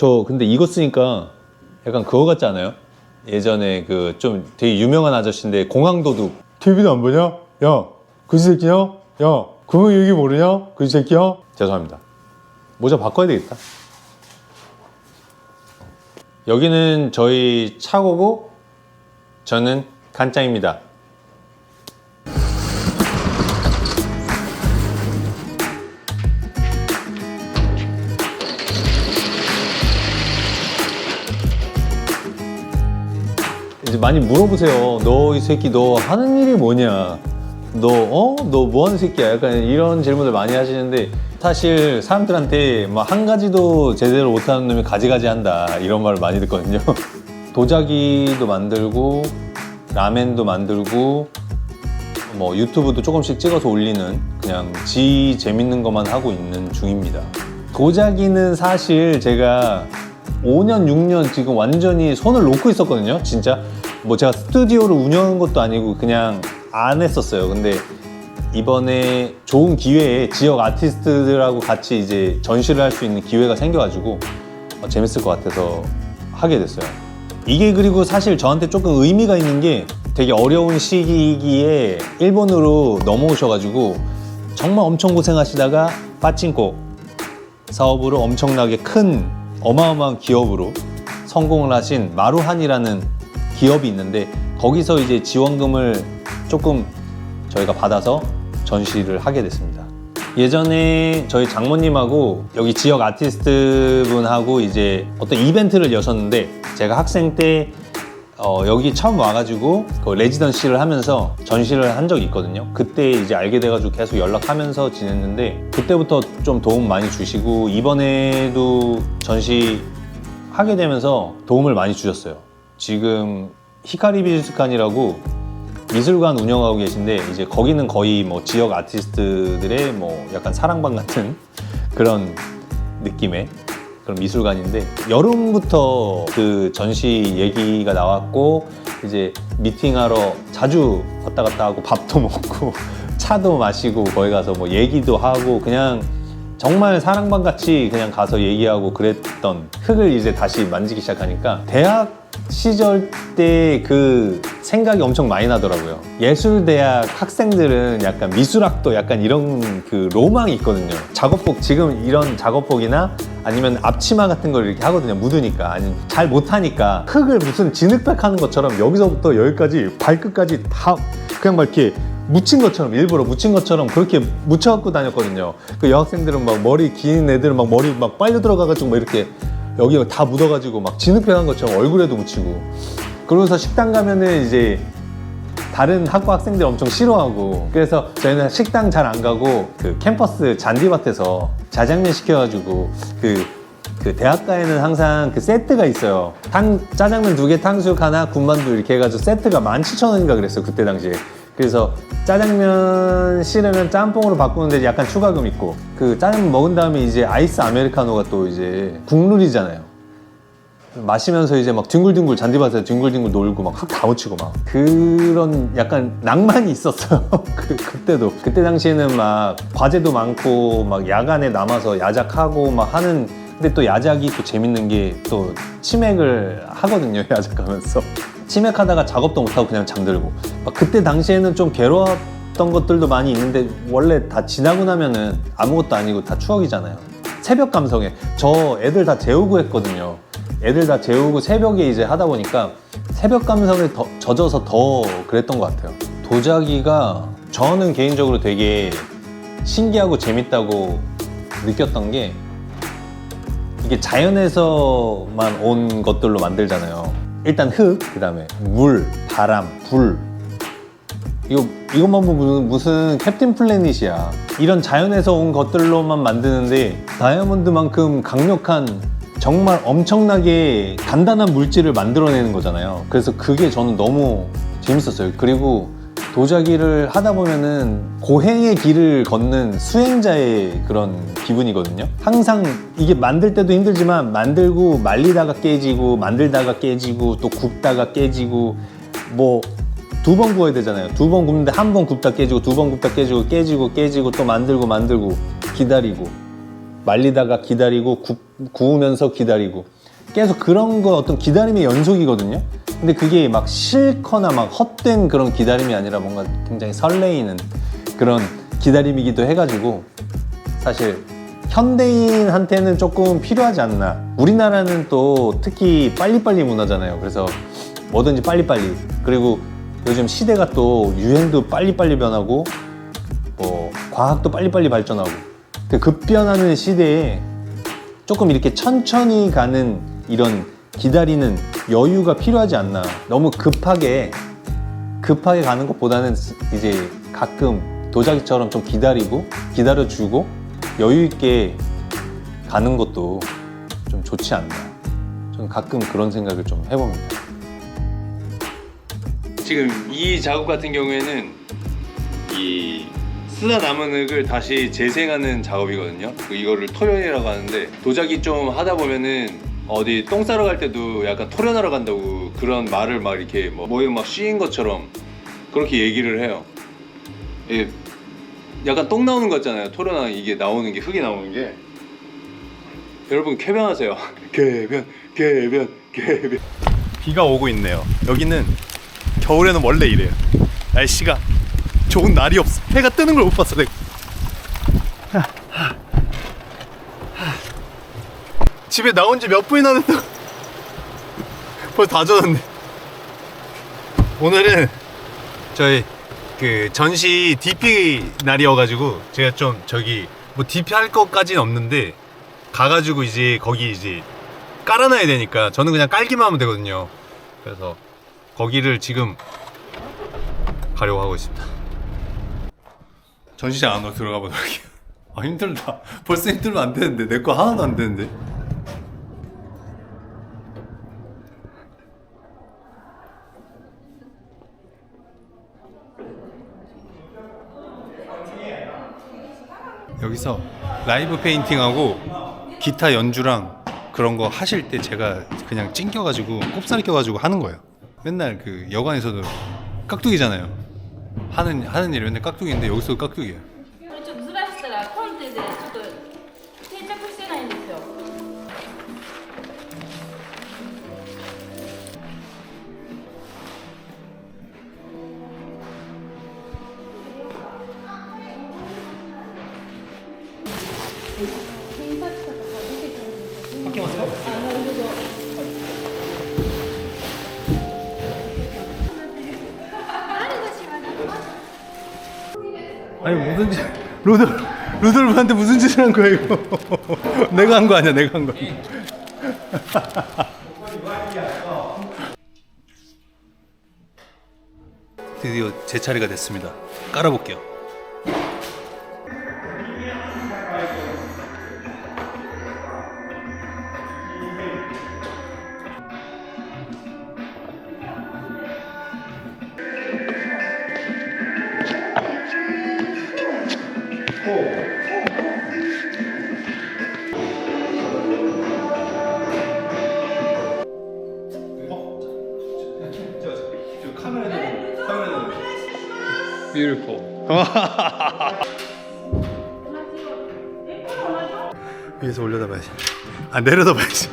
저 근데 이거 쓰니까 약간 그거 같지 않아요? 예전에 그 좀 되게 유명한 아저씨인데 공항도둑 TV도 안 보냐? 야, 그 새끼야? 야, 그거 얘기 모르냐? 그 새끼야? 죄송합니다. 모자 바꿔야 되겠다. 여기는 저희 차고고 저는 간장입니다. 이제 많이 물어보세요. 너 이 새끼 너 하는 일이 뭐냐? 너 어? 너 뭐 하는 새끼야? 약간 이런 질문을 많이 하시는데 사실 사람들한테 막 한 가지도 제대로 못하는 놈이 가지가지 한다 이런 말을 많이 듣거든요. 도자기도 만들고 라멘도 만들고 뭐 유튜브도 조금씩 찍어서 올리는 그냥 지 재밌는 것만 하고 있는 중입니다. 도자기는 사실 제가 5년, 6년 지금 완전히 손을 놓고 있었거든요. 진짜 뭐 제가 스튜디오를 운영한 것도 아니고 그냥 안 했었어요. 근데 이번에 좋은 기회에 지역 아티스트들하고 같이 이제 전시를 할 수 있는 기회가 생겨가지고 어, 재밌을 것 같아서 하게 됐어요. 이게 그리고 사실 저한테 조금 의미가 있는 게 되게 어려운 시기에 일본으로 넘어오셔가지고 정말 엄청 고생하시다가 빠찡코 사업으로 엄청나게 큰 어마어마한 기업으로 성공을 하신 마루한이라는 기업이 있는데 거기서 이제 지원금을 조금 저희가 받아서 전시를 하게 됐습니다. 예전에 저희 장모님하고 여기 지역 아티스트 분하고 이제 어떤 이벤트를 여셨는데 제가 학생 때 어, 여기 처음 와가지고 그 레지던시를 하면서 전시를 한 적이 있거든요. 그때 이제 알게 돼가지고 계속 연락하면서 지냈는데 그때부터 좀 도움 많이 주시고 이번에도 전시 하게 되면서 도움을 많이 주셨어요. 지금 히카리 미술관이라고 미술관 운영하고 계신데 이제 거기는 거의 뭐 지역 아티스트들의 뭐 약간 사랑방 같은 그런 느낌의 그런 미술관인데 여름부터 그 전시 얘기가 나왔고 이제 미팅하러 자주 왔다 갔다 하고 밥도 먹고 차도 마시고 거기 가서 뭐 얘기도 하고 그냥 정말 사랑방 같이 그냥 가서 얘기하고 그랬던 흙을 이제 다시 만지기 시작하니까 대학 시절 때 그 생각이 엄청 많이 나더라고요. 예술대학 학생들은 약간 미술학도 약간 이런 그 로망이 있거든요. 작업복 지금 이런 작업복이나 아니면 앞치마 같은 걸 이렇게 하거든요. 묻으니까 아니 잘 못하니까 흙을 무슨 진흙백 하는 것처럼 여기서부터 여기까지 발끝까지 다 그냥 막 이렇게 묻힌 것처럼 일부러 묻힌 것처럼 그렇게 묻혀갖고 다녔거든요. 그 여학생들은 막 머리 긴 애들은 막 머리 막 빨려 들어가가지고 막 이렇게 여기 다 묻어가지고 막 진흙배 한 것처럼 얼굴에도 묻히고. 그러면서 식당 가면은 이제 다른 학과 학생들 엄청 싫어하고. 그래서 저희는 식당 잘 안 가고 그 캠퍼스 잔디밭에서 자장면 시켜가지고 그, 그 대학가에는 항상 그 세트가 있어요. 탕, 짜장면 두 개 탕수육 하나 군만두 이렇게 해가지고 세트가 17,000원인가 그랬어요 그때 당시에 그래서 짜장면 싫으면 짬뽕으로 바꾸는데 약간 추가금 있고 그 짜장면 먹은 다음에 이제 아이스 아메리카노가 또 이제 국룰이잖아요. 마시면서 이제 막 뒹굴뒹굴 잔디밭에서 뒹굴뒹굴 놀고 막 흙 다 묻히고 막 그런 약간 낭만이 있었어요. 그, 그때도. 그때 당시에는 막 과제도 많고 막 야간에 남아서 야작하고 막 하는 근데 또 야작이 또 재밌는 게 또 치맥을 하거든요 야작하면서 치맥하다가 작업도 못하고 그냥 잠들고 막 그때 당시에는 좀 괴로웠던 것들도 많이 있는데 원래 다 지나고 나면은 아무것도 아니고 다 추억이잖아요 새벽 감성에 저 애들 다 재우고 했거든요 애들 다 재우고 새벽에 이제 하다 보니까 새벽 감성에 더, 젖어서 더 그랬던 것 같아요. 도자기가 저는 개인적으로 되게 신기하고 재밌다고 느꼈던 게 이게 자연에서만 온 것들로 만들잖아요. 일단 흙, 그 다음에 물, 바람, 불. 이거, 이것만 보면 무슨 캡틴 플래닛이야. 이런 자연에서 온 것들로만 만드는데 다이아몬드만큼 강력한 정말 엄청나게 단단한 물질을 만들어내는 거잖아요. 그래서 그게 저는 너무 재밌었어요. 그리고 도자기를 하다 보면은 고행의 길을 걷는 수행자의 그런 기분이거든요. 항상 이게 만들 때도 힘들지만 만들고 말리다가 깨지고 만들다가 깨지고 또 굽다가 깨지고 뭐 두 번 구워야 되잖아요. 두 번 굽는데 한 번 굽다 깨지고 두 번 굽다 깨지고 깨지고 깨지고 또 만들고 만들고 기다리고 말리다가 기다리고 구, 구우면서 기다리고 계속 그런 거 어떤 기다림의 연속이거든요. 근데 그게 막 싫거나 막 헛된 그런 기다림이 아니라 뭔가 굉장히 설레이는 그런 기다림이기도 해가지고 사실 현대인한테는 조금 필요하지 않나. 우리나라는 또 특히 빨리빨리 문화잖아요. 그래서 뭐든지 빨리빨리. 그리고 요즘 시대가 또 유행도 빨리빨리 변하고 뭐 과학도 빨리빨리 발전하고 그 급변하는 시대에 조금 이렇게 천천히 가는 이런 기다리는 여유가 필요하지 않나. 너무 급하게 급하게 가는 것보다는 이제 가끔 도자기처럼 좀 기다리고 기다려주고 여유 있게 가는 것도 좀 좋지 않나. 저는 가끔 그런 생각을 좀 해봅니다. 지금 이 작업 같은 경우에는 이 쓰다 남은 흙을 다시 재생하는 작업이거든요. 그 이거를 토련이라고 하는데 도자기 좀 하다 보면은 어디 똥 싸러 갈 때도 약간 토련하러 간다고 그런 말을 막 이렇게 뭐 모형 막 씌인 것처럼 그렇게 얘기를 해요. 예, 약간 똥 나오는 거 있잖아요. 토련하 이게 나오는 게 흙이 나오는 게 여러분 쾌변하세요. 쾌변, 쾌변, 쾌변. 비가 오고 있네요. 여기는 겨울에는 원래 이래요. 날씨가 좋은 날이 없어. 해가 뜨는 걸 못 봤어 내가. 집에 나온 지 몇 분이나 됐다고. 벌써 다 젖었네. 오늘은 저희 그 전시 DP 날이어가지고 제가 좀 저기 뭐 DP 할 것까지는 없는데 가가지고 이제 거기 이제 깔아놔야 되니까 저는 그냥 깔기만 하면 되거든요. 그래서 거기를 지금 가려고 하고 있습니다. 전시장 안으로 들어가 보도록 할게요. 아 힘들다. 벌써 힘들면 안 되는데 내 거 하나도 안 되는데. 여기서 라이브 페인팅하고 기타 연주랑 그런 거 하실 때 제가 그냥 찡겨가지고 꼽사리 껴가지고 하는 거예요. 맨날 그 여관에서도 깍두기잖아요. 하는 하는 일이 맨날 깍두기인데 여기서도 깍두기예요. 아니 무슨 짓 로드 루돌프한테 무슨 짓을 한 거야 이거? 내가 한 거 아니야 내가 한 거. 드디어 제 차례가 됐습니다. 깔아볼게요. 위에서 올려다 봐야지. 아 내려다 봐야지.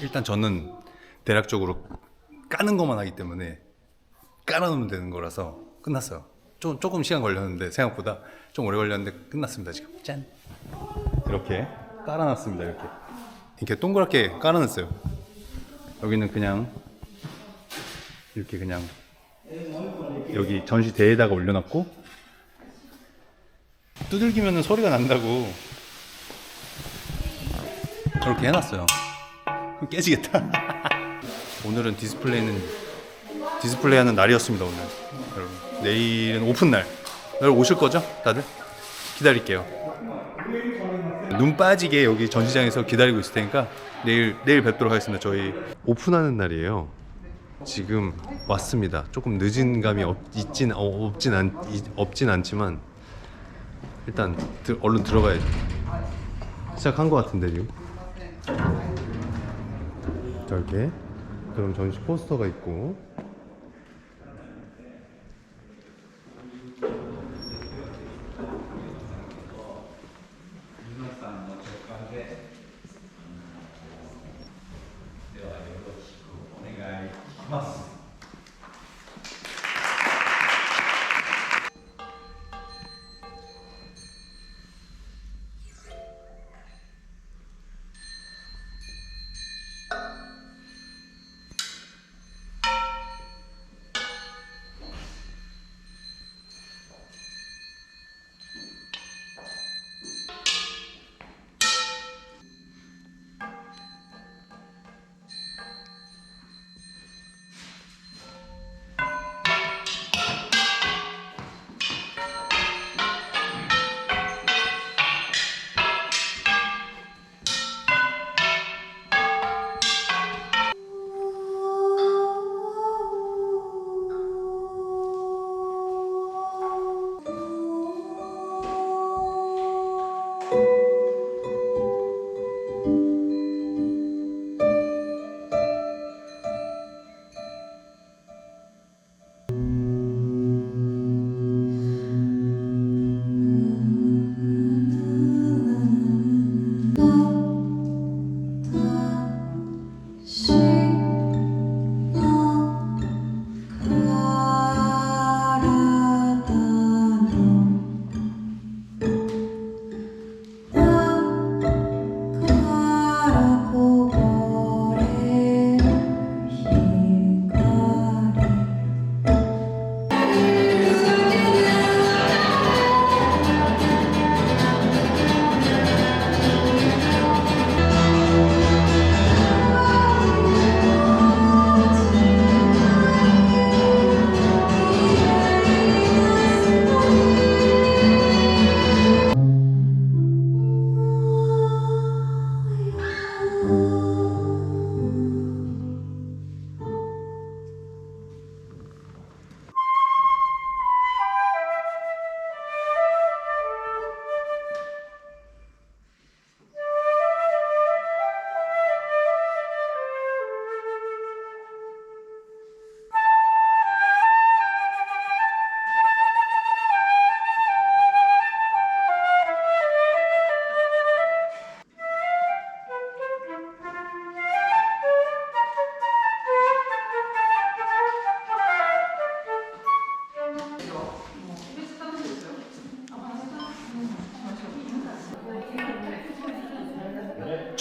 일단 저는 대략적으로 까는 것만 하기 때문에 깔아놓으면 되는 거라서 끝났어요. 좀 조금 시간 걸렸는데 생각보다 좀 오래 걸렸는데 끝났습니다 지금. 짠. 이렇게 깔아놨습니다 이렇게. 이렇게 동그랗게 깔아놨어요. 여기는 그냥 이렇게 그냥 여기 전시대에다가 올려놨고 두들기면 소리가 난다고 이렇게 해놨어요. 깨지겠다. 오늘은 디스플레이는 디스플레이 하는 날이었습니다 오늘. 여러분 내일은 오픈 날. 여러분 오실 거죠? 다들? 기다릴게요. 눈 빠지게 여기 전시장에서 기다리고 있을 테니까 내일 내일 뵙도록 하겠습니다 저희. 오픈하는 날이에요. 지금 왔습니다. 조금 늦은 감이 없, 있진 어, 없진 않 이- 없진 않지만 일단 들- 얼른 들어가야죠. 시작한 것 같은데 지금. 저렇게 그럼 전시 포스터가 있고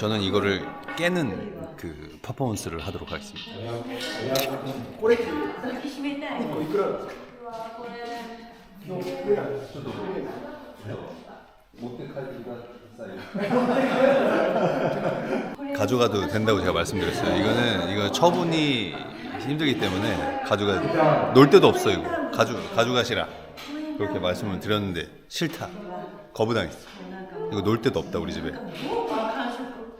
저는 이거를 깨는 그 퍼포먼스를 하도록 하겠습니다. 가져가도 된다고 제가 말씀드렸어요. 이거는 이거 처분이 힘들기 때문에 가져가 놀 데도 없어 이거 가져 가져가시라 그렇게 말씀을 드렸는데 싫다 거부당했어. 이거 놀 데도 없다 우리 집에.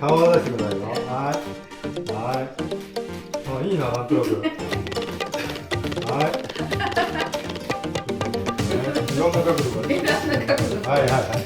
顔は出してくださいよ。はい。はい。あ、いいな、なんとなく。はい。ね いろんな角度が。いろんな角度。はいはいはい。